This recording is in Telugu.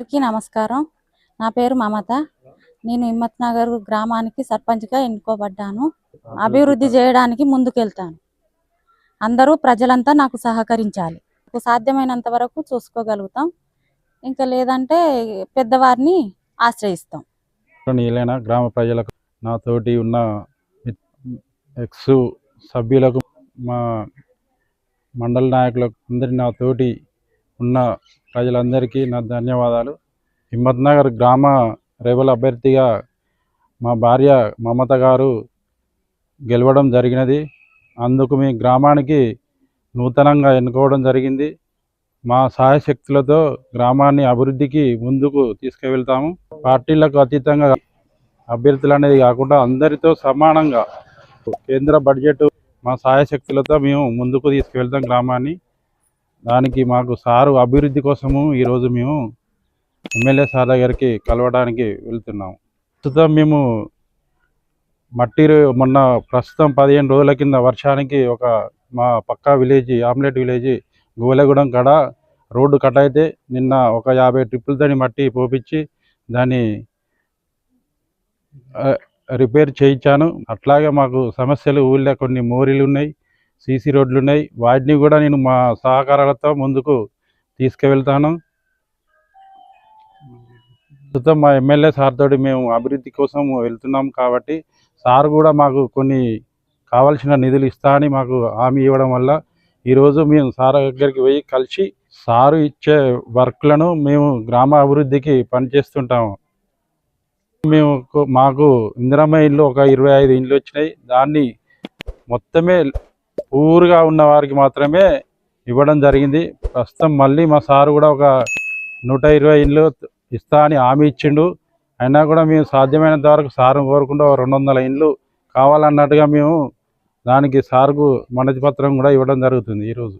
అందరికీ నమస్కారం. నా పేరు మమత. నేను హిమ్మత్ నగర్ గ్రామానికి సర్పంచ్గా ఎన్నుకోబడ్డాను. అభివృద్ధి చేయడానికి ముందుకెళ్తాను. అందరూ ప్రజలంతా నాకు సహకరించాలి. నాకు సాధ్యమైనంత వరకు చూసుకోగలుగుతాం. ఇంకా లేదంటే పెద్దవారిని ఆశ్రయిస్తాం. నీలైన గ్రామ ప్రజలకు నాతోటి ఉన్న ఎక్స్ సభ్యులకు మా మండల నాయకులకు అందరి నాతోటి ఉన్న ప్రజలందరికీ నా ధన్యవాదాలు. హిమ్మత్ నగర్ గ్రామ రెబల్ అభ్యర్థిగా మా భార్య మమత గారు గెలవడం జరిగినది. అందుకు మీ గ్రామానికి నూతనంగా ఎన్నుకోవడం జరిగింది. మా సహాయశక్తులతో గ్రామాన్ని అభివృద్ధికి ముందుకు తీసుకువెళ్తాము. పార్టీలకు అతీతంగా అభ్యర్థులు అనేది కాకుండా అందరితో సమానంగా కేంద్ర బడ్జెట్ మా సహాయశక్తులతో మేము ముందుకు తీసుకువెళ్తాం గ్రామాన్ని. దానికి మాకు సారు అభివృద్ధి కోసము ఈరోజు మేము ఎమ్మెల్యే సార్ దగ్గరికి కలవడానికి వెళ్తున్నాము. ప్రస్తుతం మేము మట్టి మొన్న ప్రస్తుతం పదిహేను రోజుల కింద వర్షానికి ఒక మా పక్కా విలేజ్ ఆమ్లెట్ విలేజ్ గోలెగూడెం కాడ రోడ్డు కట్ అయితే నిన్న ఒక యాభై ట్రిప్పులతోని మట్టి పోపించి దాన్ని రిపేర్ చేయించాను. అట్లాగే మాకు సమస్యలు ఊళ్ళో కొన్ని మోరీలు ఉన్నాయి. సీసీ రోడ్లు ఉన్నాయి వాటిని కూడా నేను మా సహకారాలతో ముందుకు తీసుకువెళ్తాను. ప్రస్తుతం మా ఎమ్మెల్యే సార్ తోటి మేము అభివృద్ధి కోసం వెళ్తున్నాం కాబట్టి సార్ కూడా మాకు కొన్ని కావాల్సిన నిధులు ఇస్తా అని మాకు హామీ ఇవ్వడం వల్ల ఈరోజు మేము సార్ దగ్గరికి పోయి కలిసి సారు ఇచ్చే వర్క్లను మేము గ్రామ అభివృద్ధికి పనిచేస్తుంటాము. మేము మాకు ఇందిరమ్మ ఇల్లు ఒక ఇరవై ఐదు ఇండ్లు వచ్చినాయి. దాన్ని మొత్తమే పూర్గా ఉన్న వారికి మాత్రమే ఇవ్వడం జరిగింది. ప్రస్తుతం మళ్ళీ మా సారు కూడా ఒక నూట ఇరవై ఇండ్లు ఇస్తా అని హామీ ఇచ్చిండు. అయినా కూడా మేము సాధ్యమైనంత వరకు సారు కోరకుండా ఒక రెండు వందల ఇండ్లు కావాలన్నట్టుగా మేము దానికి సార్కు మనతి పత్రం కూడా ఇవ్వడం జరుగుతుంది ఈరోజు.